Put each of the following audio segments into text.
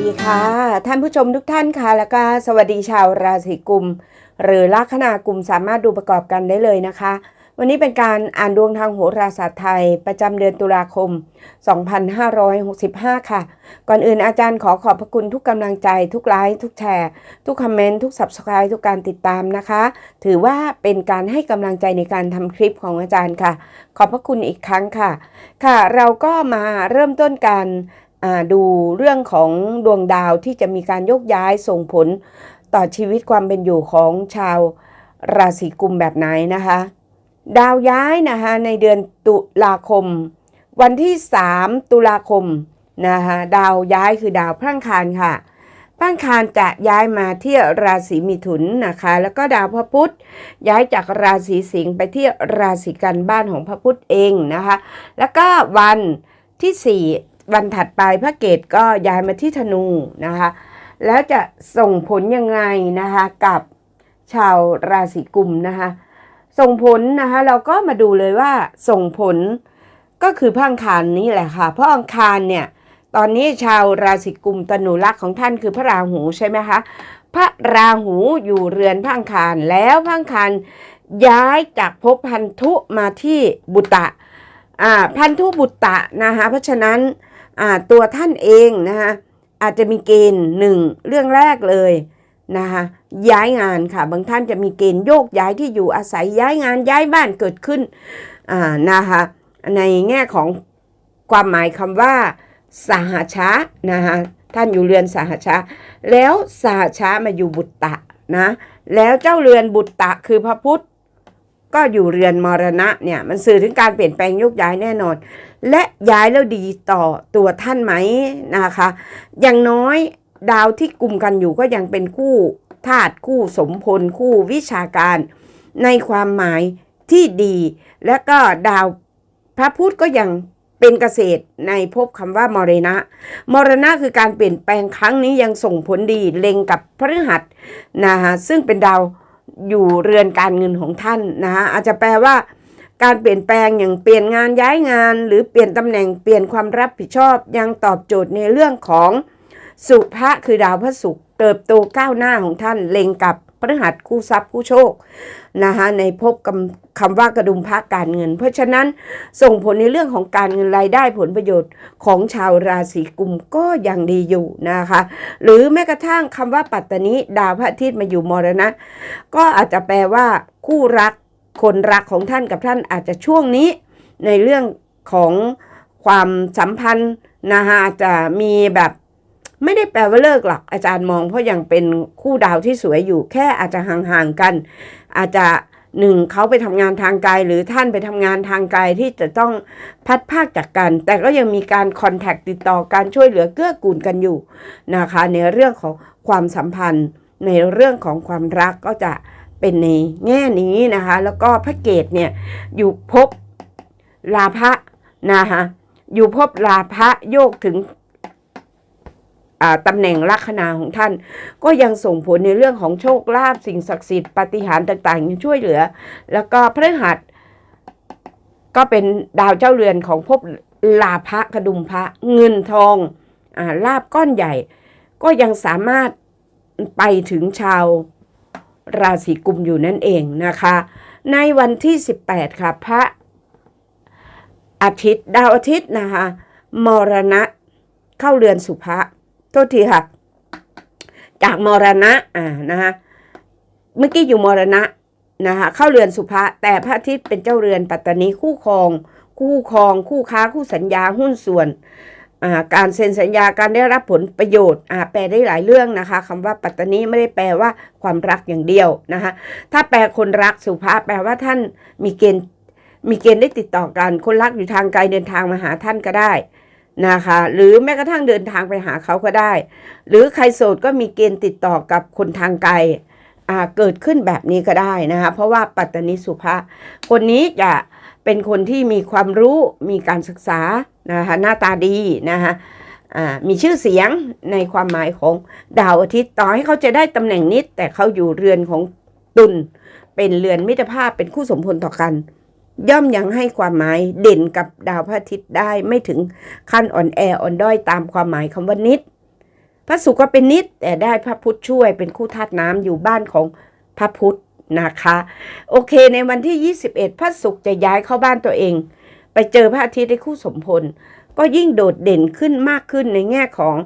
ดีค่ะ ท่านผู้ชมทุกท่านค่ะ แล้วก็สวัสดีชาวราศีกุม หรือลัคนากลุ่มสามารถดูประกอบกันได้เลยนะคะ วันนี้เป็นการอ่านดวงทางโหราศาสตร์ไทย ประจำเดือนตุลาคม 2565 ค่ะ ก่อนอื่นอาจารย์ขอขอบพระคุณทุกกำลังใจ ทุกไลค์ทุกแชร์ ทุกคอมเมนต์ทุก subscribe ทุกการติดตามนะคะ ถือว่าเป็นการให้กำลังใจในการทำคลิปของอาจารย์ค่ะ ขอบพระคุณอีกครั้งค่ะ ค่ะ เราก็มาเริ่มต้นการ ดูเรื่องของดวงดาวที่จะมีการยกย้ายส่งผลต่อชีวิตความเป็นอยู่ของชาวราศีกุมแบบไหนนะคะ ดาวย้ายนะคะในเดือนตุลาคม วันที่ 3 ตุลาคมนะคะดาวย้ายคือดาวพลังคารค่ะพลังคารจะย้ายมาที่ราศีมิถุนนะคะ แล้วก็ดาวพระพุธย้ายจากราศีสิงห์ไปที่ราศีกันบ้านของพระพุธเองนะคะ แล้วก็วันที่ 4 วันถัดไปพระเกตก็ย้ายมาที่ธนูนะคะ แล้วจะส่งผลยังไงนะคะกับชาวราศีกุมนะคะ ส่งผลนะคะเราก็มาดูเลยว่าส่งผลก็คือพระอังคารนี้แหละค่ะเพราะอังคารเนี่ยตอนนี้ชาวราศีกุมตนุรักษ์ของท่านคือพระราหูใช่ไหมคะพระราหูอยู่เรือนพังคารแล้วพังคารย้ายจากภพพันธุมาที่บุตะอ่าพันธุบุตะนะคะเพราะฉะนั้น ตัวท่านเองนะคะอาจจะมีเกณฑ์หนึ่งเรื่องแรกเลยนะคะย้ายงานค่ะ บางท่านจะมีเกณฑ์โยกย้ายที่อยู่อาศัยย้ายงานย้ายบ้านเกิดขึ้นนะคะในแง่ของความหมายคำว่าสหชะนะคะท่านอยู่เรือนสหชะ แล้วสหชะมาอยู่บุตตะนะแล้วเจ้าเรือนบุตตะคือพระพุทธ ก็อยู่เรือนมรณะเนี่ยมันสื่อถึงการเปลี่ยนแปลงยกย้ายแน่นอน และย้ายแล้วดีต่อตัวท่านไหมนะคะ อย่างน้อยดาวที่กลุ่มกันอยู่ก็ยังเป็นคู่ธาตุคู่สมพลคู่วิชาการ ในความหมายที่ดี และก็ดาวพระพุธก็ยังเป็นเกษตรในภพคำว่ามรณะ มรณะคือการเปลี่ยนแปลงครั้งนี้ยังส่งผลดีเล็งกับพฤหัสนะคะซึ่งเป็นดาว อยู่เรือนการเงินของท่านนะคะอาจจะแปลว่า การเปลี่ยนแปลงอย่างเปลี่ยนงานย้ายงาน หรือเปลี่ยนตำแหน่งเปลี่ยนความรับผิดชอบยังตอบโจทย์ในเรื่องของสุภะคือดาวพระศุกร์เติบโตก้าวหน้าของท่านเล็งกับ พฤหัสคู่ทรัพย์คู่โชคนะคะในภพคำคำว่ากระดุมพระการเงิน เพราะฉะนั้นส่งผลในเรื่องของการเงินรายได้ผลประโยชน์ของชาวราศีกุมก็ยังดีอยู่นะคะ หรือแม้กระทั่งคำว่าปัตตนิดาวพระอาทิตย์มาอยู่มรณะ ก็อาจจะแปลว่าคู่รักคนรักของท่านกับท่านอาจจะช่วงนี้ ในเรื่องของความสัมพันธ์นะคะจะมีแบบ ไม่ได้แปลว่าเลิกหรอกอาจารย์มองเพราะยังเป็นคู่ดาวที่สวยอยู่แค่อาจจะห่างๆกัน อาจจะหนึ่งเขาไปทำงานทางไกลหรือท่านไปทำงานทางไกลที่จะต้องพัดภาคจากกัน แต่ก็ยังมีการคอนแทคติดต่อการช่วยเหลือเกื้อกูลกันอยู่นะคะในเรื่องของความสัมพันธ์ ในเรื่องของความรักก็จะเป็นในแง่นี้นะคะ แล้วก็พระเกตเนี่ยอยู่ภพลาภะนะคะอยู่ภพลาภะโยกถึง ตำแหน่งลัคนาของท่าน ก็ยังส่งผลในเรื่องของโชคลาภสิ่งศักดิ์สิทธิ์ปาฏิหารย์ต่างๆยังช่วยเหลือ แล้วก็พฤหัสก็เป็นดาวเจ้าเรือนของภพลาภะกระดุมพระเงินทองอลาบก้อนใหญ่ ก็ยังสามารถไปถึงชาวราศีกุมอยู่นั่นเองนะคะ ในวันที่ 18 ค่ะพระอาทิตย์ดาวอาทิตย์นะคะมรณะเข้าเรือนสุภะ โทษทีค่ะ จากมรณะอ่านะคะเมื่อกี้อยู่มรณะนะคะเข้าเรือนสุภะแต่พระอาทิตย์เป็นเจ้าเรือนปัตตานีคู่ครอง คู่ครอง คู่ค้าคู่สัญญาหุ้นส่วนการเซ็นสัญญาการได้รับผลประโยชน์แปลได้หลายเรื่องนะคะคำว่าปัตตานีไม่ได้แปลว่าความรักอย่างเดียวนะคะถ้าแปลคนรักสุภาพแปลว่าท่านมีเกณฑ์มีเกณฑ์ได้ติดต่อกัน คนรักอยู่ทางไกลเดินทางมาหาท่านก็ได้ นะคะ หรือแม้กระทั่งเดินทางไปหาเขาก็ได้ หรือใครโสดก็มีเกณฑ์ติดต่อกับคนทางไกลเกิดขึ้นแบบนี้ก็ได้นะคะเพราะว่าปัตตานีสุภาคนนี้จะเป็นคนที่มีความรู้มีการศึกษานะคะหน้าตาดีนะคะมีชื่อเสียงในความหมายของดาวอาทิตย์ต่อให้เขาจะได้ตำแหน่งนิดแต่เขาอยู่เรือนของตุลเป็นเรือนมิตรภาพเป็นคู่สมพลต่อกัน ย่อมยังให้ความหมายเด่นกับดาวพระอาทิตย์ได้ไม่ถึงขั้นอ่อนแออ่อนด้อยตามความหมายคำว่านิด พระศุขก็เป็นนิดแต่ได้พระพุธช่วยเป็นคู่ธาตุน้ำอยู่บ้านของพระพุธนะคะ โอเคในวันที่ 21 พระศุกจะย้ายเข้าบ้านตัวเอง ไปเจอพระอาทิตย์ในคู่สมพล ก็ยิ่งโดดเด่นขึ้นมากขึ้นในแง่ของ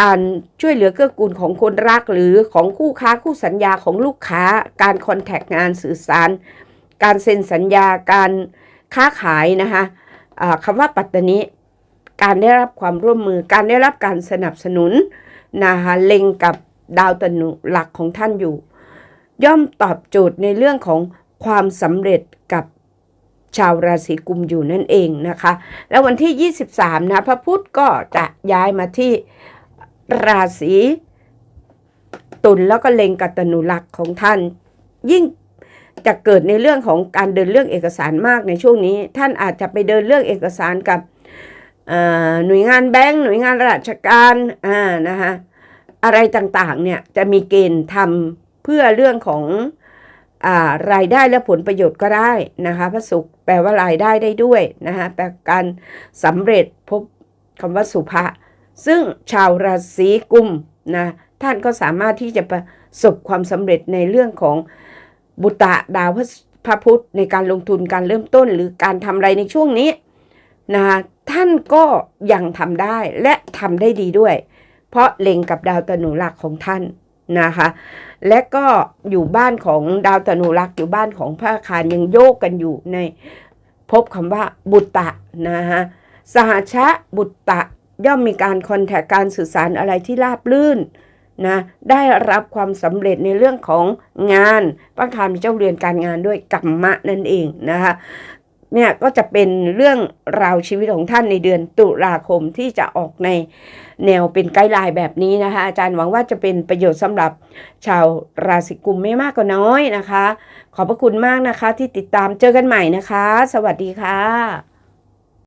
การช่วยเหลือเกื้อกูลของคนรักหรือของคู่ค้าคู่สัญญาของลูกค้า การคอนแทคงานสื่อสาร การเซ็นสัญญาการค้าขายนะคะคำว่าปัตตานีการได้รับความร่วมมือการได้รับการสนับสนุนนะคะเล็งกับดาวตนุหลักของท่านอยู่ ย่อมตอบโจทย์ในเรื่องของความสำเร็จกับชาวราศีกุมอยู่นั่นเองนะคะ แล้ววันที่ 23 นะพระพุธก็จะย้ายมาที่ราศีตุลแล้วก็เล็งกับตนุหลักของท่าน ยิ่ง จะเกิดในเรื่องของการเดินเรื่องเอกสารมากในช่วงนี้ ท่านอาจจะไปเดินเรื่องเอกสารกับหน่วยงานแบงก์หน่วยงานราชการอ่านะคะอะไรต่างๆเนี่ยจะมีเกณฑ์ทำเพื่อเรื่องของอารายได้และผลประโยชน์ก็ได้นะคะพระศุกร์แปลว่ารายได้ได้ด้วยนะคะแปลการสำเร็จพบคำว่าสุภะซึ่งชาวราศีกุมนะท่านก็สามารถที่จะประสบความสำเร็จในเรื่องของ บุตะดาวพระพระพุธในการลงทุนการเริ่มต้นหรือการทำอะไรในช่วงนี้นะคะท่านก็ยังทำได้และทำได้ดีด้วย เพราะเล็งกับดาวตนุหลักของท่านนะคะ และก็อยู่บ้านของดาวตนุรักอยู่บ้านของพระอาคารยังโยกกันอยู่ในพบคำว่าบุตตะนะคะสหชะบุตตะย่อมมีการคอนแทคการสื่อสารอะไรที่ราบลื่น นะได้รับความสำเร็จในเรื่องของงานพระอาคามีเจ้าเรือนการงานด้วยกัมมะนั่นเองนะคะเนี่ยก็จะเป็นเรื่องราวชีวิตของท่านในเดือนตุลาคมที่จะออกในแนวเป็นไกด์ไลน์แบบนี้นะคะอาจารย์หวังว่าจะเป็นประโยชน์สำหรับชาวราศีกุมไม่มากก็น้อยนะคะ ขอบพระคุณมากนะคะที่ติดตามเจอกันใหม่นะคะ สวัสดีค่ะ